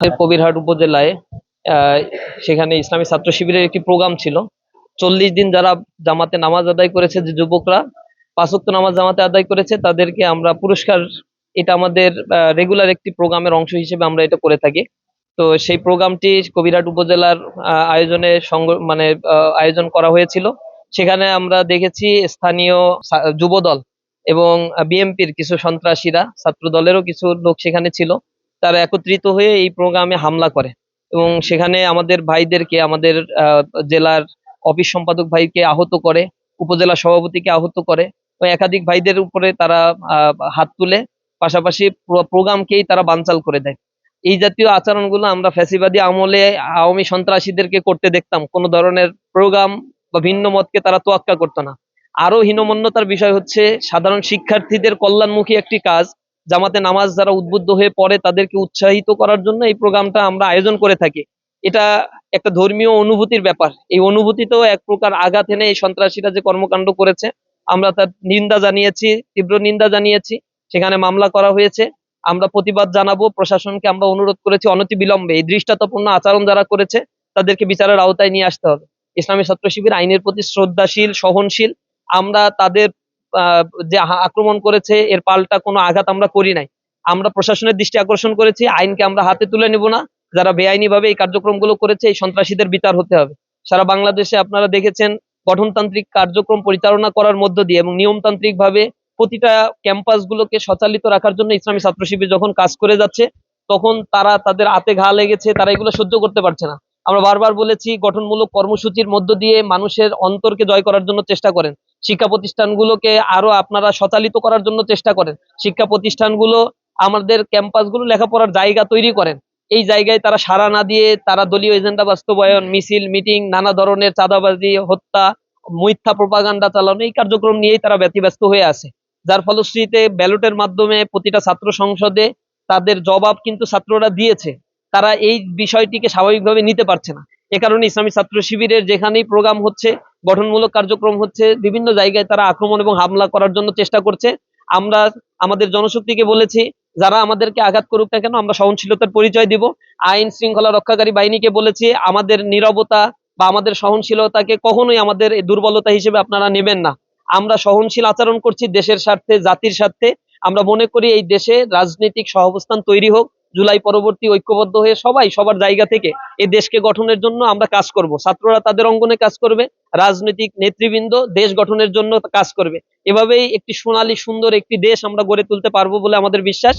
কবিরহাট উপজেলায় সেখানে ইসলামী ছাত্র শিবিরের একটি প্রোগ্রাম ছিল। চল্লিশ দিন যারা জামাতে নামাজ আদায় করেছে, যে যুবকরা পাঁচক্ত নামাজ জামাতে আদায় করেছে, তাদেরকে আমরা পুরস্কার, এটা আমাদের রেগুলার একটি প্রোগ্রামের অংশ হিসেবে আমরা এটা করে থাকি। তো সেই প্রোগ্রামটি কবিরহাট উপজেলার আয়োজনে মানে আয়োজন করা হয়েছিল। সেখানে আমরা দেখেছি স্থানীয় যুবদল এবং বিএনপির কিছু সন্ত্রাসীরা ছাত্র দলেরও কিছু লোক সেখানে ছিল। তারা একত্রিত হয়ে এই প্রোগ্রামে হামলা করে। এবং সেখানে আমাদের ভাইদেরকে, আমাদের জেলার অফিস সম্পাদক ভাইকে আহত করে, উপজেলা সভাপতিকে আহত করে একাধিক ভাইদের উপরে তারা হাত তুলে পাশাপাশি প্রোগ্রামকেই তারা বানচাল করে দেয়। এই জাতীয় আচরণগুলো আমরা ফ্যাসিবাদী আমলে আওয়ামী সন্ত্রাসীদেরকে করতে দেখতাম। কোনো ধরনের প্রোগ্রাম বা ভিন্ন মতকে তারা তোয়াক্কা করতো না। আরও হীনমন্যতার বিষয় হচ্ছে সাধারণ শিক্ষার্থীদের কল্যাণমুখী একটি কাজ জামাতে নামাজ যারা উদ্বুদ্ধ হয়ে পড়ে তাদেরকে উৎসাহিত করার জন্য এই প্রোগ্রামটা আমরা আয়োজন করে থাকি। এটা একটা ধর্মীয় অনুভূতির ব্যাপার। এই অনুভূতিতেও এক প্রকার আঘাত এনে এই সন্ত্রাসীরা যে কর্মকাণ্ড করেছে, আমরা তার নিন্দা জানিয়েছি, তীব্র নিন্দা জানিয়েছি। সেখানে মামলা করা হয়েছে। আমরা প্রতিবাদ জানাব, প্রশাসনকে আমরা অনুরোধ করেছি অনতি বিলম্বে এই দৃষ্টান্তপূর্ণ আচরণ যারা করেছে, তাদেরকে বিচারের আওতায় নিয়ে আসতে হবে। ইসলামী ছাত্র শিবির আইনের প্রতি শ্রদ্ধাশীল, সহনশীল। আমরা তাদের যে আক্রমণ করেছে, এর পাল্টা কোনো আঘাত আমরা করি নাই। আমরা প্রশাসনের দৃষ্টি আকর্ষণ করেছি, আইনকে আমরা হাতে তুলে নিব না। যারা বেআইনি ভাবে এই কার্যক্রমগুলো করেছে, এই সন্ত্রাসীদের বিচার হতে হবে। সারা বাংলাদেশে আপনারা দেখেছেন, গঠনতান্ত্রিক কার্যক্রম পরিচালনা করার মধ্য দিয়ে এবং নিয়মতান্ত্রিক ভাবে প্রতিটা ক্যাম্পাস গুলোকে সচালিত রাখার জন্য ইসলামী ছাত্র শিবির যখন কাজ করে যাচ্ছে, তখন তারা তাদের হাতে ঘা লেগেছে, তারা এগুলো সহ্য করতে পারছে না। আমরা বারবার বলেছি, গঠনমূলক কর্মসূচির মধ্য দিয়ে মানুষের অন্তরকে জয় করার জন্য চেষ্টা করেন। শিক্ষা প্রতিষ্ঠানগুলোকে আরও আপনারা সচালিত করার জন্য চেষ্টা করেন। শিক্ষা প্রতিষ্ঠানগুলো আমাদের ক্যাম্পাসগুলো লেখাপড়ার জায়গা তৈরি করেন। এই জায়গায় তারা সাড়া না দিয়ে তারা দলীয় এজেন্ডা বাস্তবায়ন, মিছিল, মিটিং, নানা ধরনের চাঁদাবাজি, হত্যা, মিথ্যা প্রপাগান্ডা চালানো এই কার্যক্রম নিয়েই তারা ব্যতিব্যস্ত হয়ে আছে। যার ফলশ্রুতিতে ব্যালটের মাধ্যমে প্রতিটা ছাত্র সংসদে তাদের জবাব কিন্তু ছাত্ররা দিয়েছে। তারা এই বিষয়টিকে স্বাভাবিকভাবে নিতে পারছে না। এ কারণে ইসলামী ছাত্র শিবিরের যেখানেই প্রোগ্রাম হচ্ছে গঠনমূলক কার্যক্রম হচ্ছে বিভিন্ন জায়গায় তারা আক্রমণ এবং হামলা করার জন্য চেষ্টা করছে। আমরা, আমাদের জনশক্তিকে বলেছি, যারা আমাদেরকে আঘাত করুক না কেন, আমরা সহনশীলতার পরিচয় দিব। আইন শৃঙ্খলা রক্ষাকারী বাহিনীকে বলেছি, আমাদের নীরবতা বা আমাদের সহনশীলতাকে কখনোই আমাদের দুর্বলতা হিসেবে আপনারা নেবেন না। আমরা সহনশীল আচরণ করছি দেশের স্বার্থে, জাতির স্বার্থে। আমরা মনে করি এই দেশে রাজনৈতিক সহাবস্থান তৈরি হোক। জুলাই পরবর্তী ঐক্যবদ্ধ হয়ে সবাই সবার জায়গা থেকে এই দেশকে গঠনের জন্য আমরা কাজ করব। ছাত্ররা তাদের অঙ্গনে কাজ করবে, রাজনৈতিক নেতৃবৃন্দ দেশ গঠনের জন্য কাজ করবে। এভাবেই একটি সোনালী সুন্দর একটি দেশ আমরা গড়ে তুলতে পারব বলে আমাদের বিশ্বাস।